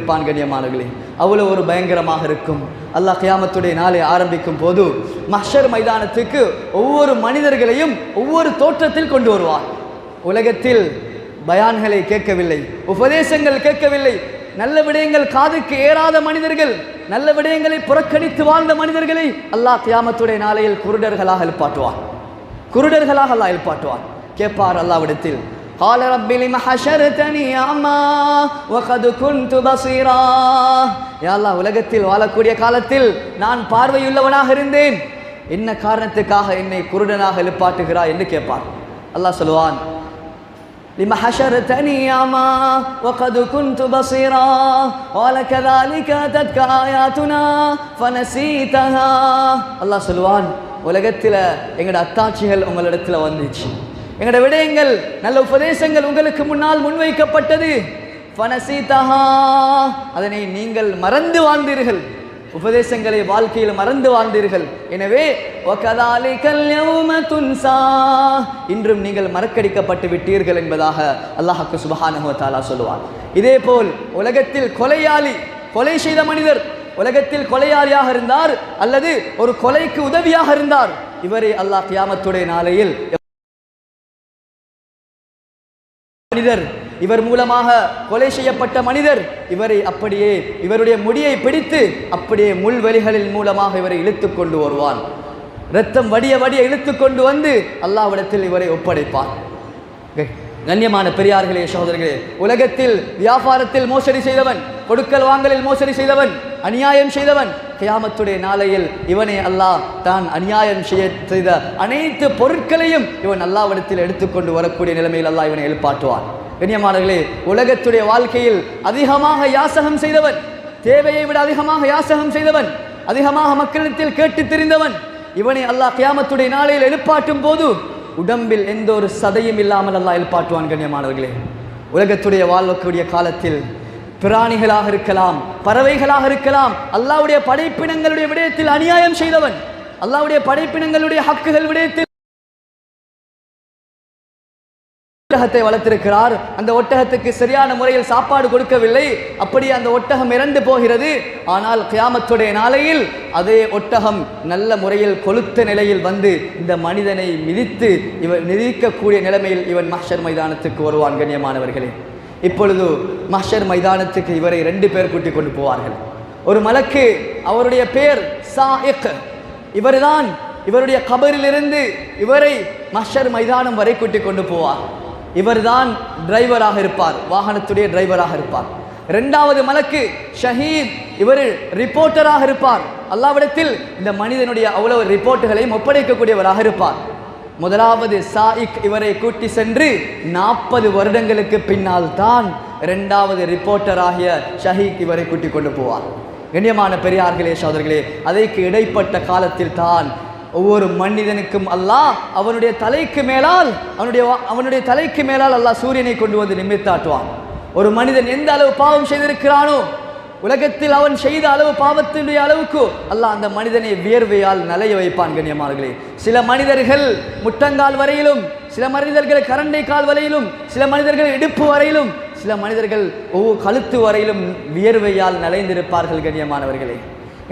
இருப்பான் கண்ணியமானவர்களே. அவ்வளோ ஒரு பயங்கரமாக இருக்கும். அல்லாஹ் கியாமத்துடைய நாளை ஆரம்பிக்கும் போது மஷர் மைதானத்துக்கு ஒவ்வொரு மனிதர்களையும் ஒவ்வொரு தோற்றத்தில் கொண்டு வருவார். உலகத்தில் பயான்களை கேட்கவில்லை உபதேசங்கள் கேட்கவில்லை. நல்ல விடயங்கள் காதுக்கு ஏறாத மனிதர்கள் நல்ல விடயங்களை புறக்கணித்து வாழ்ந்த மனிதர்களை அல்லாஹ் கியாமத்துடைய நாளையில் குருடர்களாக எழுப்பாட்டுவார். குருடர்களாக அல்லாஹ் எழுப்பாட்டுவார். கேட்பார் அல்லாவிடத்தில் قال رب لم حشرتني أعمى وقد كنت بصيرا யா அல்லாஹ் உலகத்தில் வாழக்கூடிய காலத்தில் நான் பார்வையுள்ளவனாக இருந்தேன் என்ன காரணத்துக்காக என்னை குருடனாக எழுப்பாட்டுகிறாய் என்று கேட்பார் அல்லாஹ் சொல்லுவான் لم حشرتني أعمى وقد كنت بصيرا قال كذلك أتتك آياتنا فنسيتها அல்லாஹ் சொல்லுவான் உலகத்தில் எங்களோட அத்தாட்சிகள் உங்களிடத்தில் வந்துச்சு எங்களோட விடயங்கள் நல்ல உபதேசங்கள் உங்களுக்கு முன்னால் முன்வைக்கப்பட்டது. ஃபனசீதஹா அதனை நீங்கள் மறந்து வாழ்ந்தீர்கள். உபதேசங்களை வாழ்க்கையில் மறந்து வாழ்ந்தீர்கள். எனவே இன்றும் நீங்கள் மறக்கடிக்கப்பட்டு விட்டீர்கள் என்பதாக அல்லாஹுக்கு சுபஹானுவத்தாலா சொல்லுவார் இதே போல் உலகத்தில் கொலையாளி கொலை செய்த மனிதர் உலகத்தில் கொலையாளியாக இருந்தார் அல்லது ஒரு கொலைக்கு உதவியாக இருந்தார் இவரை அல்லாஹ் கியாமத்துடைய நாளையில் மனிதர். இவர் மூலமாக கொலை செய்யப்பட்ட மனிதர். இவரை அப்படியே இவருடைய முடியை பிடித்து அப்படியே முள்வெளிகளின் மூலமாக இவரை இழுத்து கொண்டு வருவான். ரத்தம் வடிய வடிய இழுத்து கொண்டு வந்து அல்லாவிடத்தில் இவரை ஒப்படைப்பான். கண்ணியமான பெரியார்களே சகோதரர்களே உலகத்தில் வியாபாரத்தில் மோசடி செய்தவன் கொடுக்கல் வாங்கலில் மோசடி செய்தவன் அநியாயம் செய்தவன் கியாமத்துடைய நாளையில் இவனை அல்லாஹ் தான் அநியாயம் செய்ய செய்த அனைத்து பொருட்களையும் இவன் அல்லாவிடத்தில் எடுத்துக்கொண்டு வரக்கூடிய நிலைமையில் அல்லாஹ் இவனை எழுப்பாட்டுவான் கண்ணியமானர்களே உலகத்துடைய வாழ்க்கையில் அதிகமாக யாசகம் செய்தவன் தேவையை விட அதிகமாக யாசகம் செய்தவன் அதிகமாக மக்களிடத்தில் கேட்டு தெரிந்தவன் இவனை அல்லாஹ் கியாமத்துடைய நாளையில் எழுப்பாட்டும் போது உடம்பில் எந்த ஒரு சதையும் இல்லாமல் அல்லாஹ் எழுப்பாட்டுவான் கண்ணியமானவர்களே. உலகத்துடைய வாழக்கூடிய காலத்தில் பிராணிகளாக இருக்கலாம் பறவைகளாக இருக்கலாம் அல்லாவுடைய படைப்பினங்களுடைய விடயத்தில் அநியாயம் செய்தவன் அல்லாவுடைய படைப்பினங்களுடைய ஹக்குகள் விடயத்தில் ஒட்டகத்தை வளர்த்திருக்கிறார். அந்த ஒட்டகத்துக்கு சரியான முறையில் சாப்பாடு கொடுக்கவில்லை. அப்படி அந்த ஒட்டகம் இறந்து போகிறது. ஆனால் கியாமத்துடைய நாளையில் அதே ஒட்டகம் நல்ல முறையில் கொளுத்த நிலையில் வந்து இந்த மனிதனை மிதித்து இவன் மிதிக்கக்கூடிய நிலைமையில் இவன் மஹர் மைதானத்துக்கு வருவான் கண்ணியமானவர்களே. இப்பொழுது மஹர் மைதானத்துக்கு இவரை ரெண்டு பேர் கூட்டிக் கொண்டு போவார்கள். ஒரு மலக்கு அவருடைய பேர் சாயிக். இவர்தான் இவருடைய கபரிலிருந்து இவரை மஷர் மைதானம் வரை கூட்டிக் கொண்டு போவார். இவர்தான் டிரைவராக இருப்பார். வாகனத்துடைய டிரைவராக இருப்பார். இரண்டாவது மலக்கு ஷஹீத். இவர் ரிப்போர்ட்டராக இருப்பார். அல்லாவிடத்தில் இந்த மனிதனுடைய அவ்வளவு ரிப்போர்ட்டுகளையும் ஒப்படைக்கக்கூடியவராக இருப்பார். முதலாவது சாயிக் இவரை கூட்டி சென்று நாற்பது வருடங்களுக்கு பின்னால் தான் இரண்டாவது ரிப்போர்ட்டராகிய ஷஹீத் இவரை கூட்டி கொண்டு போவார். கண்ணியமான பெரியார்களே சோதர்களே அதைக்கு இடைப்பட்ட காலத்தில் தான் ஒவ்வொரு மனிதனுக்கும் அல்லாஹ் அவனுடைய தலைக்கு மேலால் அவனுடைய அவனுடைய தலைக்கு மேலால் அல்லாஹ் சூரியனை கொண்டு வந்து நிமித்தாட்டுவான் ஒரு மனிதன் எந்த அளவு பாவம் செய்திருக்கிறானோ உலகத்தில் அவன் செய்த அளவு பாவத்தினுடைய அளவுக்கு அல்லாஹ் அந்த மனிதனை வியர்வையால் நலைய வைப்பான் கண்ணியமார்களே சில மனிதர்கள் முட்டங்கால் வரையிலும் சில மனிதர்கள் கரண்டை கால் வரையிலும் சில மனிதர்கள் இடுப்பு வரையிலும் சில மனிதர்கள் ஒவ்வொரு கழுத்து வரையிலும் வியர்வையால் நலைந்திருப்பார்கள் கண்ணியமானவர்களே.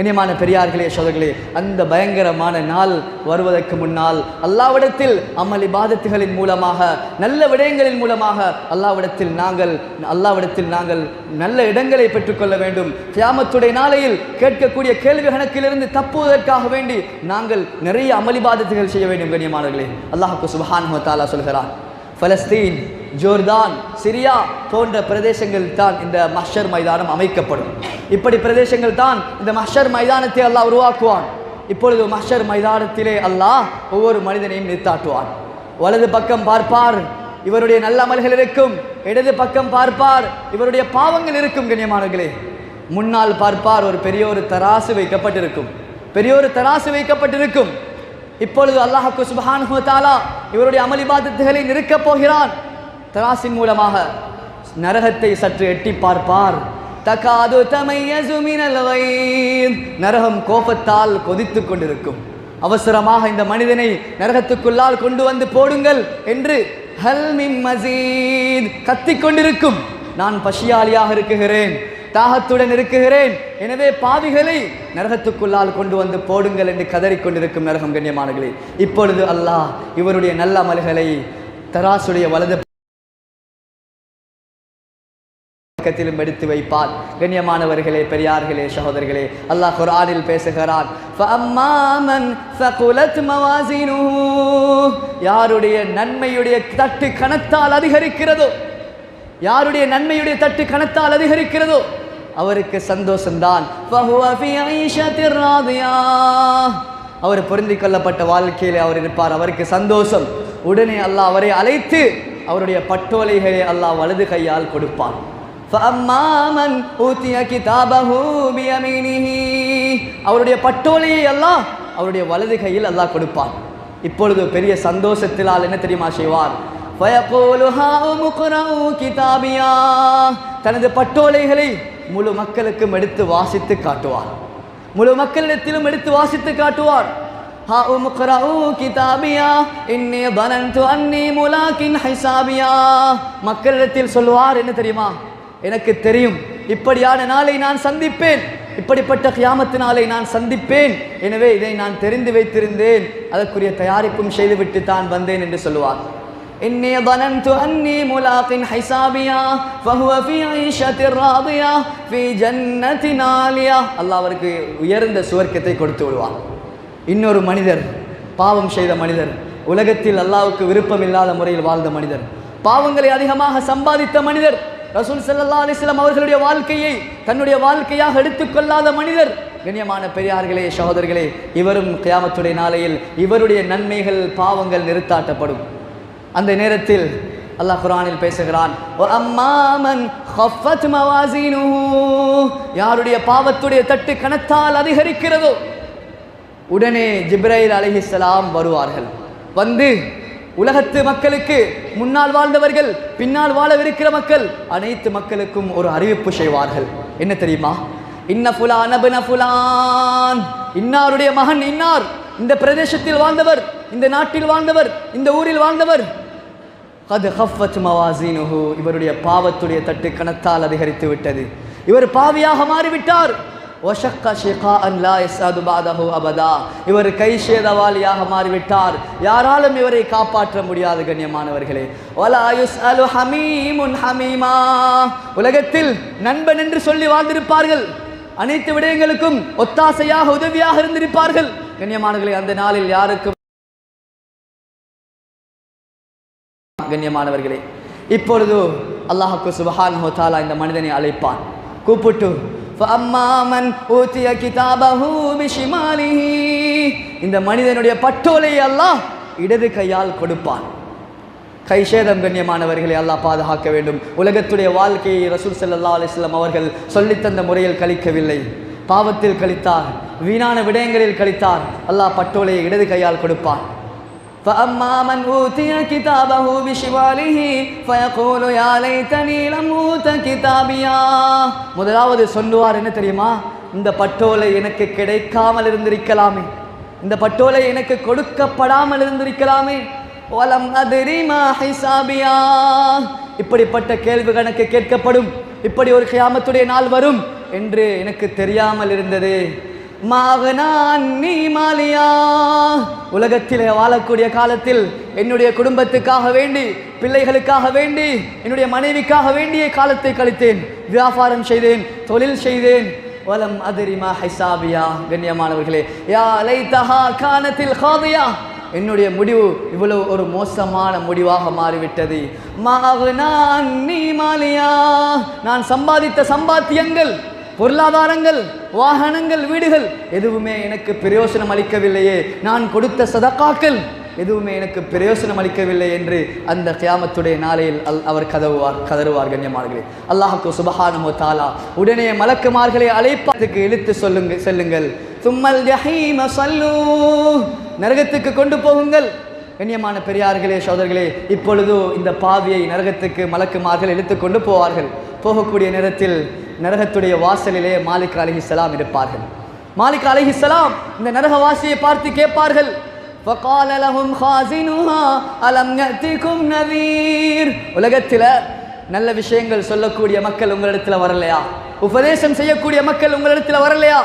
இனியமான பெரியார்களே சோதர்களே அந்த பயங்கரமான நாள் வருவதற்கு முன்னால் அல்லாவிடத்தில் அமல் இபாதத்துகளின் மூலமாக நல்ல விடயங்களின் மூலமாக அல்லாவிடத்தில் நாங்கள் அல்லாவிடத்தில் நாங்கள் நல்ல இடங்களை பெற்றுக்கொள்ள வேண்டும். கியாமத்துடைய நாளையில் கேட்கக்கூடிய கேள்வி கணக்கிலிருந்து தப்புவதற்காக வேண்டி நாங்கள் நிறைய அமளிபாதத்துகள் செய்ய வேண்டும் கண்ணியமானவர்களே. அல்லாஹுக்கு சுபஹான் தாலா சொல்கிறான். பலஸ்தீன் ஜோர்தான் சிரியா போன்ற பிரதேசங்கள் தான் இந்த மஹ்ஷர் மைதானம் அமைக்கப்படும். இப்படி பிரதேசங்கள் தான் இந்த மஹ்ஷர் மைதானத்தை அல்லாஹ் உருவாக்குவான். இப்பொழுது மஹ்ஷர் மைதானத்திலே அல்லாஹ் ஒவ்வொரு மனிதனையும் நிறுத்தாட்டுவான். வலது பக்கம் பார்ப்பார் இவருடைய நல்ல அமல்கள் இருக்கும். இடது பக்கம் பார்ப்பார் இவருடைய பாவங்கள் இருக்கும் கண்ணியமானங்களே முன்னால் பார்ப்பார் ஒரு பெரிய ஒரு தராசு வைக்கப்பட்டிருக்கும். பெரிய ஒரு தராசு வைக்கப்பட்டிருக்கும். இப்பொழுது அல்லாஹுக்கு சுபஹானு தாலா இவருடைய அமளிபாதத்துகளை நிறுக்கப் போகிறான். தராசின் மூலமாக நரகத்தை சற்று எட்டி பார்ப்பார். தகாது தமையசு நரகம் கோபத்தால் கொதித்து கொண்டிருக்கும். அவசரமாக இந்த மனிதனை நரகத்துக்குள்ளால் கொண்டு வந்து போடுங்கள் என்று ஹல்மின் மசீத் கத்திக் கொண்டிருக்கும். நான் பசியாளியாக இருக்குகிறேன். தாகத்துடன் இருக்குகிறேன். எனவே பாவிகளை நரகத்துக்குள்ளால் கொண்டு வந்து போடுங்கள் என்று கதறிக்கொண்டிருக்கும் நரகம் கண்ணியமானங்களே இப்பொழுது அல்லாஹ் இவருடைய நல்ல அமல்களை தராசுடைய வலது பக்கத்திலும் எடுத்து வைப்பார். கண்ணியமானவர்களே பெரியார்களே சகோதரர்களே அல்லாஹ் குரானில் பேசுகிறான். யாருடைய நன்மையுடைய தட்டு கணத்தால் அதிகரிக்கிறதோ? யாருடைய நன்மையுடைய தட்டு கணத்தால் அதிகரிக்கிறதோ? அவருக்கு சந்தோஷம்தான். அவர் பொருந்தி கொள்ளப்பட்ட வாழ்க்கையில் அவர் இருப்பார். அவருக்கு சந்தோஷம். உடனே அல்லாஹ் அவரை அழைத்து அவருடைய பட்டோலைகளை அல்லாஹ் வலது கையால் கொடுப்பார். அவருடைய பட்டோலையை எல்லாம் அவருடைய வலது கையில் அல்லாஹ் கொடுப்பார். இப்பொழுது பெரிய சந்தோஷத்தினால் என்ன தெரியுமா செய்வார்? கிதாபியா தனது பட்டோலைகளை முழு மக்களுக்கும் எடுத்து வாசித்து காட்டுவார். முழு மக்களிடத்திலும் எடுத்து வாசித்து காட்டுவார். மக்களிடத்தில் சொல்வார் என்ன தெரியுமா? எனக்கு தெரியும். இப்படியான நாளை நான் சந்திப்பேன். இப்படிப்பட்ட கியாமத்தினாலே நான் சந்திப்பேன். எனவே இதை நான் தெரிந்து வைத்திருந்தேன். அதற்குரிய தயாரிப்பும் செய்துவிட்டு தான் வந்தேன் என்று சொல்லுவார். إني ظننت أني ملاق حسابيا فهو في عيشة راضية في جنة عالية அல்லாஹ் அவருக்கு உயர்ந்த சுவர்க்கத்தை கொடுத்து விடுவான் இன்னொரு மனிதர் பாவம் செய்த மனிதர் உலகத்தில் அல்லாஹ்வுக்கு விருப்பம் இல்லாத முறையில் வாழ்ந்த மனிதர் பாவங்களை அதிகமாக சம்பாதித்த மனிதர் ரசூல் ஸல்லல்லாஹு அலைஹி வஸல்லம் அவர்களுடைய வாழ்க்கையை தன்னுடைய வாழ்க்கையாக எடுத்துக்கொள்ளாத மனிதர் கண்ணியமான பெரியார்களே சகோதரர்களே இவரும் கியாமத்துடைய நாளையில் இவருடைய நன்மைகள் பாவங்கள் நிறுத்தாட்டப்படும் அந்த நேரத்தில் அல்லாஹ் குரானில் பேசுகிறான் யாருடைய பாவத்துடைய தட்டு கணத்தால் அதிகரிக்கிறதோ உடனே ஜிப்ரைல் அலிஹிஸ்லாம் வருவார்கள். வந்து உலகத்து மக்களுக்கு முன்னால் வாழ்ந்தவர்கள் பின்னால் வாழவிருக்கிற மக்கள் அனைத்து மக்களுக்கும் ஒரு அறிவிப்பு செய்வார்கள். என்ன தெரியுமா? இன்ன புலான் அபுன ஃபுலான். இன்னாருடைய மகன் இன்னார். இந்த பிரதேசத்தில் வாழ்ந்தவர் இந்த நாட்டில் வாழ்ந்தவர் இந்த ஊரில் வாழ்ந்தவர் கது ஹஃபத் மவாசினுஹு இவருடைய பாவத்துடைய தட்டு கணத்தால் அதிகரித்து விட்டது. இவர் பாவியாக மாறிவிட்டார். ஒஷக்க ஷிகா அன் லா பாதஹு அபதா இவர் கை சேதவாளியாக மாறிவிட்டார். யாராலும் இவரை காப்பாற்ற முடியாது கண்ணியமானவர்களே. வலா யுஸ்அலு ஹமீமுன் ஹமீமா உலகத்தில் நண்பன் என்று சொல்லி வாழ்ந்திருப்பார்கள். அனைத்து விடயங்களுக்கும் ஒத்தாசையாக உதவியாக இருந்திருப்பார்கள். கண்ணியமானவர்களே அந்த நாளில் யாருக்கும் கண்ணியமானவர்களே இப்பொழுது அல்லாஹுக்கு சுபஹான் ஹோத்தாலா இந்த மனிதனை அழைப்பான். கூப்பிட்டு இந்த மனிதனுடைய பட்டோலை அல்லாஹ் இடது கையால் கொடுப்பான். கைஷேதம் கண்ணியமானவர்களை அல்லாஹ் பாதுகாக்க வேண்டும். உலகத்துடைய வாழ்க்கையை ரசூல் சல்லா அலிஸ்லாம் அவர்கள் சொல்லித்தந்த முறையில் கழிக்கவில்லை. பாவத்தில் கழித்தார் வீணான விடயங்களில் கழித்தார். அல்லாஹ் பட்டோலையை இடது கையால் கொடுப்பான். فأما من أوتي كتابه بشماله فيقول يا ليتني لم أوت كتابيا முதலாவது சொல்லுவார் என்ன தெரியுமா இந்த பட்டோலை எனக்கு கிடைக்காமல் இருந்திருக்கலாமே இந்த பட்டோலை எனக்கு கொடுக்கப்படாமல் இருந்திருக்கலாமே வலம் அதிரிமா ஹிசாபியா இப்படிப்பட்ட கேள்வி கணக்கு கேட்கப்படும் இப்படி ஒரு கியாமத்துடைய நாள் வரும் என்று எனக்கு தெரியாமல் இருந்தது மாகனான் நீ மாலியா. உலகத்திலே வாழக்கூடிய காலத்தில் என்னுடைய குடும்பத்துக்காக வேண்டி பிள்ளைகளுக்காக வேண்டி என்னுடைய மனைவிக்காக வேண்டிய காலத்தை கழித்தேன். வியாபாரம் செய்தேன் தொழில் செய்தேன். வலம் அதிரிமா ஹைசாபியா கண்ணியமானவர்களே. யா லைத்தஹா கானத்தில் ஹாதியா. என்னுடைய முடிவு இவ்வளவு ஒரு மோசமான முடிவாக மாறிவிட்டது. மாவு நான் நீ மாலியா. நான் சம்பாதித்த சம்பாத்தியங்கள் பொருளாதாரங்கள் வாகனங்கள் வீடுகள் எதுவுமே எனக்கு பிரயோசனம் அளிக்கவில்லையே. நான் கொடுத்த சதக்காக்கள் எதுவுமே எனக்கு பிரயோசனம் அளிக்கவில்லை என்று அந்த கியாமத்துடைய நாளையில் அல் அவர் கதவுவார் கதறுவார் கண்ணியமார்களே. அல்லாஹுக்கு சுபஹானமோ தாலா உடனே மலக்குமார்களை அழைப்பதற்கு இழுத்து சொல்லுங்க செல்லுங்கள். தும்மல் ஜஹீம சல்லூ. நரகத்துக்கு கொண்டு போகுங்கள். கண்ணியமான பெரியார்களே சோதர்களே இப்பொழுதோ இந்த பாவியை நரகத்துக்கு மலக்குமார்கள் இழுத்து கொண்டு போவார்கள். போகக்கூடிய நேரத்தில் நரகத்துடைய வாசலிலே மாலிக் அலஹிசலாம் இருப்பார்கள். மாலிக் அலஹிசலாம் இந்த நரகவாசியை பார்த்து கேட்பார்கள் உலகத்தில் நல்ல விஷயங்கள் சொல்லக்கூடிய மக்கள் உங்களிடத்தில் வரலையா? உபதேசம் செய்யக்கூடிய மக்கள் உங்களிடத்தில் வரலையா?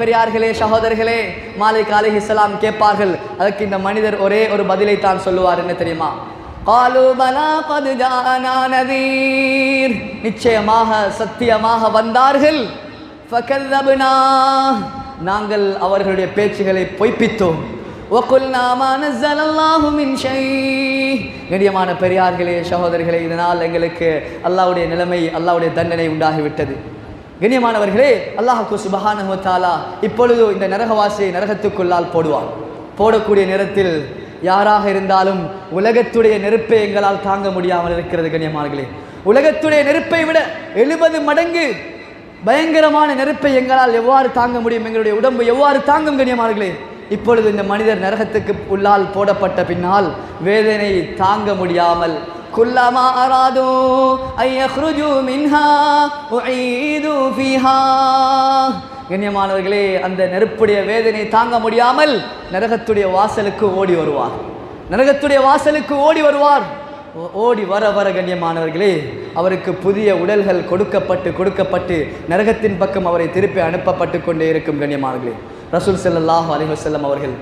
பெரியார்களே சகோதரர்களே மாலை காலை இஸ்லாம் கேட்பார்கள் அதற்கு இந்த மனிதர் ஒரே ஒரு பதிலை தான் சொல்லுவார். என்ன தெரியுமா? காலு பலா நதீர் நிச்சயமாக சத்தியமாக வந்தார்கள். ஃபகல்லபுனா நாங்கள் அவர்களுடைய பேச்சுகளை பொய்ப்பித்தோம். ஒக்குல் நாமான ஜலல்லாஹுமின் ஷை பெரியார்களே சகோதரர்களே இதனால் எங்களுக்கு அல்லாவுடைய நிலைமை அல்லாவுடைய தண்டனை உண்டாகிவிட்டது. கண்ணியமானவர்களே அல்லாஹு சுபஹானு தாலா இப்பொழுது இந்த நரகவாசியை நரகத்துக்குள்ளால் போடுவான். போடக்கூடிய நேரத்தில் யாராக இருந்தாலும் உலகத்துடைய நெருப்பை எங்களால் தாங்க முடியாமல் இருக்கிறது கண்ணியமானர்களே உலகத்துடைய நெருப்பை விட எழுபது மடங்கு பயங்கரமான நெருப்பை எங்களால் எவ்வாறு தாங்க முடியும் எங்களுடைய உடம்பு எவ்வாறு தாங்கும் கண்ணியமானர்களே இப்பொழுது இந்த மனிதர் நரகத்துக்கு உள்ளால் போடப்பட்ட பின்னால் வேதனை தாங்க முடியாமல் كلما أرادوا أن يخرجوا منها أعيدوا فيها கண்ணியமானவர்களே அந்த நெருப்புடைய வேதனை தாங்க முடியாமல் நரகத்துடைய வாசலுக்கு ஓடி வருவார். நரகத்துடைய வாசலுக்கு ஓடி வருவார். ஓடி வர வர கண்ணியமானவர்களே அவருக்கு புதிய உடல்கள் கொடுக்கப்பட்டு கொடுக்கப்பட்டு நரகத்தின் பக்கம் அவரை திருப்பி அனுப்பப்பட்டு கொண்டே இருக்கும் கண்ணியமானவர்களே. ரசூல் ஸல்லல்லாஹு அலிஹசல்லம் அவர்கள்